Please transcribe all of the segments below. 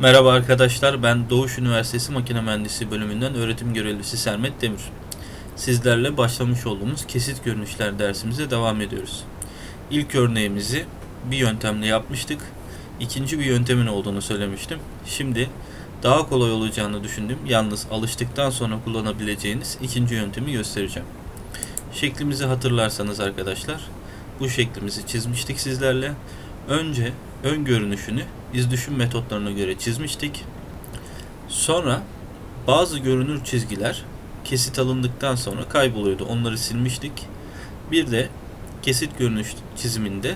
Merhaba arkadaşlar, ben Doğuş Üniversitesi Makine Mühendisi bölümünden öğretim görevlisi Sermet Demir. Sizlerle başlamış olduğumuz kesit görünüşler dersimize devam ediyoruz. İlk örneğimizi bir yöntemle yapmıştık. İkinci bir yöntemin olduğunu söylemiştim. Şimdi daha kolay olacağını düşündüm. Yalnız alıştıktan sonra kullanabileceğiniz ikinci yöntemi göstereceğim. Şeklimizi hatırlarsanız arkadaşlar, bu şeklimizi çizmiştik sizlerle. Önce ön görünüşünü iz düşüm metotlarına göre çizmiştik. Sonra bazı görünür çizgiler kesit alındıktan sonra kayboluyordu. Onları silmiştik. Bir de kesit görünüş çiziminde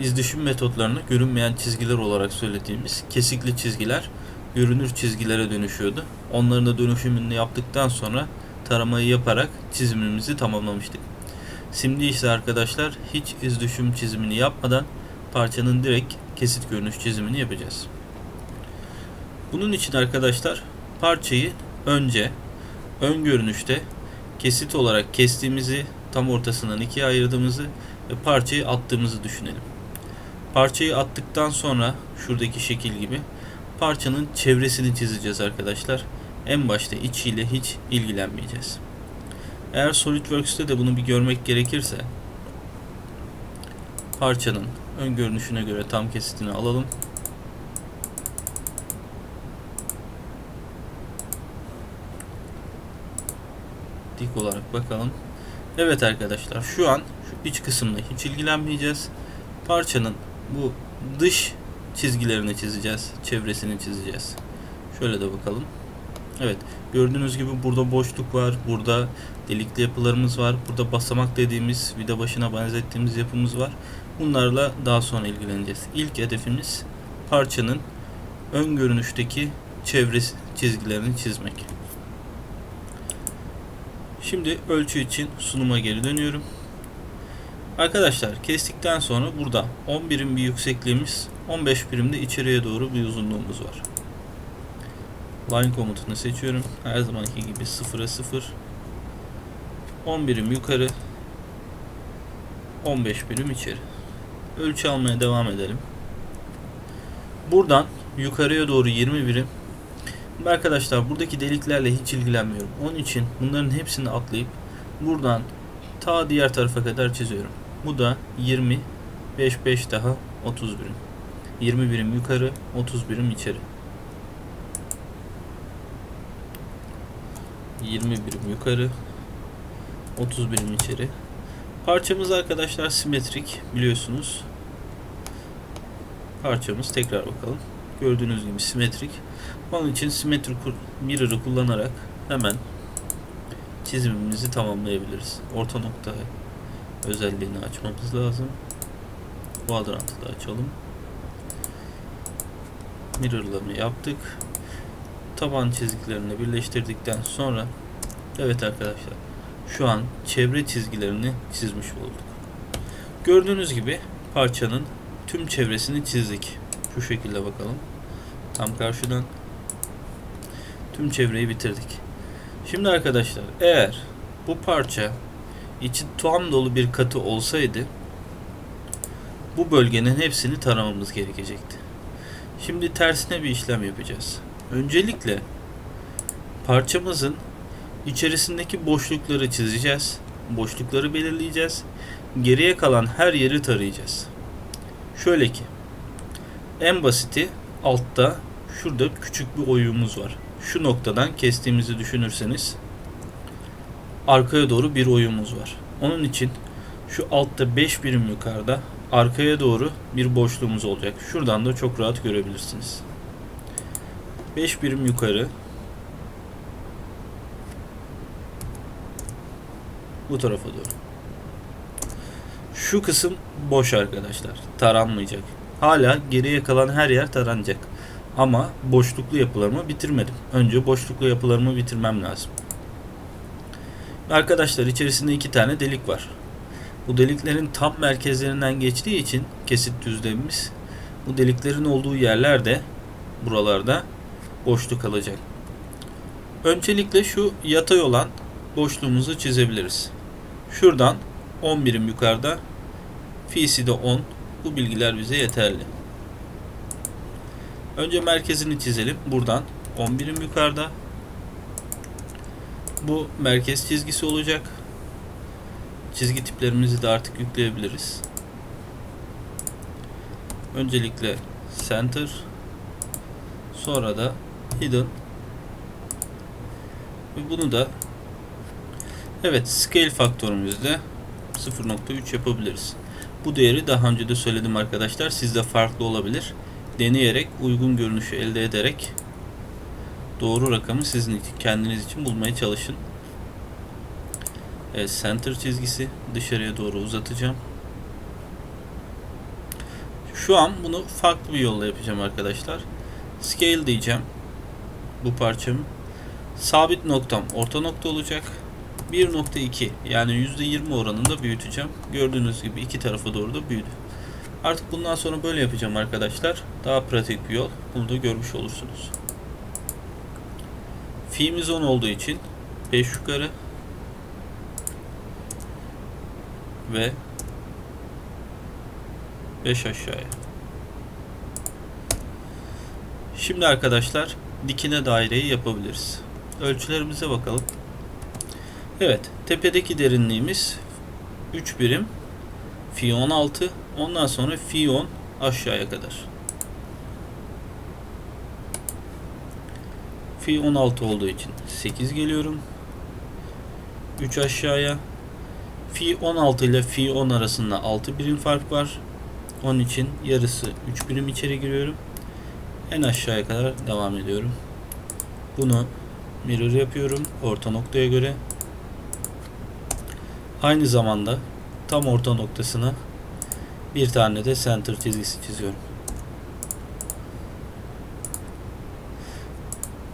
iz düşüm metotlarını görünmeyen çizgiler olarak söylediğimiz kesikli çizgiler görünür çizgilere dönüşüyordu. Onların da dönüşümünü yaptıktan sonra taramayı yaparak çizimimizi tamamlamıştık. Şimdi ise arkadaşlar hiç iz düşüm çizimini yapmadan parçanın direkt kesit görünüş çizimini yapacağız. Bunun için arkadaşlar parçayı önce ön görünüşte kesit olarak kestiğimizi tam ortasından ikiye ayırdığımızı ve parçayı attığımızı düşünelim. Parçayı attıktan sonra şuradaki şekil gibi parçanın çevresini çizeceğiz arkadaşlar. En başta içiyle hiç ilgilenmeyeceğiz. Eğer SolidWorks'te de bunu bir görmek gerekirse parçanın ön görünüşüne göre tam kesitini alalım. Dik olarak bakalım. Evet arkadaşlar şu an şu iç kısımda hiç ilgilenmeyeceğiz. Parçanın bu dış çizgilerini çizeceğiz. Çevresini çizeceğiz. Şöyle de bakalım. Evet gördüğünüz gibi burada boşluk var. Burada delikli yapılarımız var. Burada basamak dediğimiz vida başına benzettiğimiz yapımız var. Bunlarla daha sonra ilgileneceğiz. İlk hedefimiz parçanın ön görünüşteki çevre çizgilerini çizmek. Şimdi ölçü için sunuma geri dönüyorum. Arkadaşlar kestikten sonra burada 10 birim bir yüksekliğimiz 15 birim de içeriye doğru bir uzunluğumuz var. Line komutunu seçiyorum. Her zamanki gibi 0'a 0. 10 birim yukarı. 15 birim içeri. Ölçü almaya devam edelim. Buradan yukarıya doğru 20 birim. Arkadaşlar buradaki deliklerle hiç ilgilenmiyorum. Onun için bunların hepsini atlayıp buradan ta diğer tarafa kadar çiziyorum. Bu da 20 5 5 daha 30 birim. 20 birim yukarı, 30 birim içeri. 20 birim yukarı 30 birim içeri. Parçamız arkadaşlar simetrik biliyorsunuz. Parçamız tekrar bakalım. Gördüğünüz gibi simetrik. Onun için simetrik mirror'ı kullanarak hemen çizimimizi tamamlayabiliriz. Orta nokta özelliğini açmamız lazım. Kuadrantı da açalım. Mirror'lama yaptık taban çizgilerini birleştirdikten sonra evet arkadaşlar şu an çevre çizgilerini çizmiş olduk. Gördüğünüz gibi parçanın tüm çevresini çizdik. Şu şekilde bakalım. Tam karşıdan tüm çevreyi bitirdik. Şimdi arkadaşlar eğer bu parça içi tuam dolu bir katı olsaydı bu bölgenin hepsini taramamız gerekecekti. Şimdi tersine bir işlem yapacağız. Öncelikle parçamızın içerisindeki boşlukları çizeceğiz. Boşlukları belirleyeceğiz. Geriye kalan her yeri tarayacağız. Şöyle ki en basiti altta şurada küçük bir oyuğumuz var. Şu noktadan kestiğimizi düşünürseniz arkaya doğru bir oyumuz var. Onun için şu altta 5 birim yukarıda arkaya doğru bir boşluğumuz olacak. Şuradan da çok rahat görebilirsiniz. 5 birim yukarı. Bu tarafa doğru. Şu kısım boş arkadaşlar. Taranmayacak. Hala geriye kalan her yer taranacak. Ama boşluklu yapılarımı bitirmedim. Önce boşluklu yapılarımı bitirmem lazım. Arkadaşlar içerisinde iki tane delik var. Bu deliklerin tam merkezlerinden geçtiği için kesit düzlemimiz bu deliklerin olduğu yerlerde buralarda boşluk kalacak. Öncelikle şu yatay olan boşluğumuzu çizebiliriz. Şuradan 10 birim yukarıda fi'si de 10. Bu bilgiler bize yeterli. Önce merkezini çizelim. Buradan 10 birim yukarıda. Bu merkez çizgisi olacak. Çizgi tiplerimizi de artık yükleyebiliriz. Öncelikle center sonra da hidden ve bunu da evet scale faktörümüzde 0.3 yapabiliriz. Bu değeri daha önce de söyledim arkadaşlar. Sizde farklı olabilir. Deneyerek uygun görünüşü elde ederek doğru rakamı sizin için, kendiniz için bulmaya çalışın. Evet, center çizgisi dışarıya doğru uzatacağım. Şu an bunu farklı bir yolla yapacağım arkadaşlar. Scale diyeceğim. Bu parçamı. Sabit noktam orta nokta olacak. 1.2 yani %20 oranında büyüteceğim. Gördüğünüz gibi iki tarafa doğru da büyüdü. Artık bundan sonra böyle yapacağım arkadaşlar. Daha pratik bir yol. Bunu da görmüş olursunuz. Fi'miz 10 olduğu için 5 yukarı ve 5 aşağıya. Şimdi arkadaşlar dikine daireyi yapabiliriz. Ölçülerimize bakalım. Evet, tepedeki derinliğimiz 3 birim. Fi 16. Ondan sonra fi 10 aşağıya kadar. Fi 16 olduğu için 8 geliyorum. 3 aşağıya. Fi 16 ile fi 10 arasında 6 birim fark var. Onun için yarısı 3 birim içeri giriyorum. En aşağıya kadar devam ediyorum. Bunu mirror yapıyorum orta noktaya göre. Aynı zamanda tam orta noktasına bir tane de center çizgisi çiziyorum.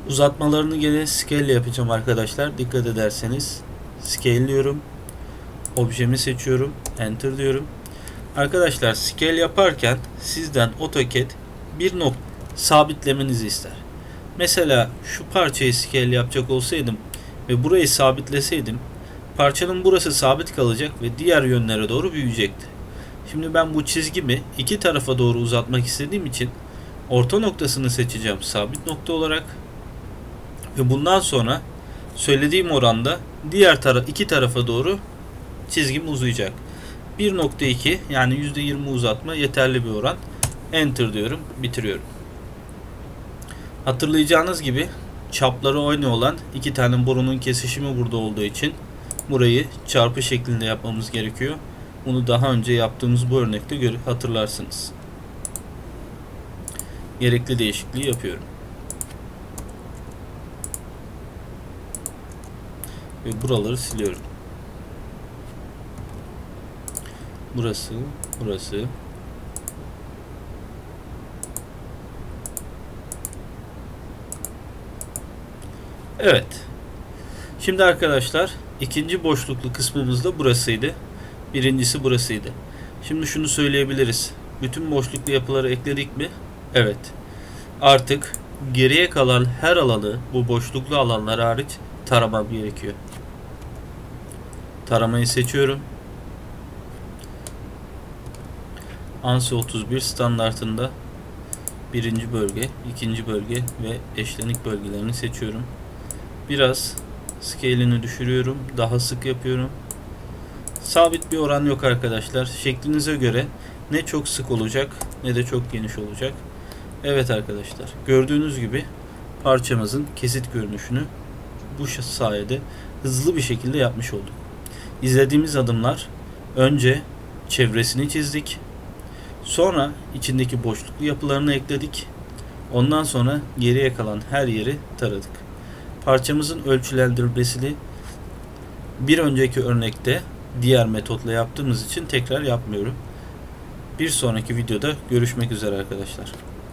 Uzatmalarını gene scale yapacağım arkadaşlar. Dikkat ederseniz scale diyorum. Objemi seçiyorum. Enter diyorum. Arkadaşlar scale yaparken sizden AutoCAD bir nokta sabitlemenizi ister. Mesela şu parçayı scale yapacak olsaydım ve burayı sabitleseydim parçanın burası sabit kalacak ve diğer yönlere doğru büyüyecekti. Şimdi ben bu çizgimi iki tarafa doğru uzatmak istediğim için orta noktasını seçeceğim sabit nokta olarak ve bundan sonra söylediğim oranda diğer tara iki tarafa doğru çizgim uzayacak. 1.2 yani %20 uzatma yeterli bir oran. Enter diyorum, bitiriyorum. Hatırlayacağınız gibi çapları aynı olan iki tane borunun kesişimi burada olduğu için burayı çarpı şeklinde yapmamız gerekiyor. Bunu daha önce yaptığımız bu örnekte göre hatırlarsınız. Gerekli değişikliği yapıyorum. Ve buraları siliyorum. Burası, burası. Evet. Şimdi arkadaşlar ikinci boşluklu kısmımız da burasıydı. Birincisi burasıydı. Şimdi şunu söyleyebiliriz. Bütün boşluklu yapıları ekledik mi? Evet. Artık geriye kalan her alanı bu boşluklu alanlar hariç taramam gerekiyor. Taramayı seçiyorum. ANSI 31 standartında birinci bölge, ikinci bölge ve eşlenik bölgelerini seçiyorum. Biraz scale'ini düşürüyorum. Daha sık yapıyorum. Sabit bir oran yok arkadaşlar. Şeklinize göre ne çok sık olacak ne de çok geniş olacak. Evet arkadaşlar. Gördüğünüz gibi parçamızın kesit görünüşünü bu sayede hızlı bir şekilde yapmış olduk. İzlediğimiz adımlar önce çevresini çizdik. Sonra içindeki boşluklu yapılarını ekledik. Ondan sonra geriye kalan her yeri taradık. Parçamızın ölçülendirilmesini bir önceki örnekte diğer metotla yaptığımız için tekrar yapmıyorum. Bir sonraki videoda görüşmek üzere arkadaşlar.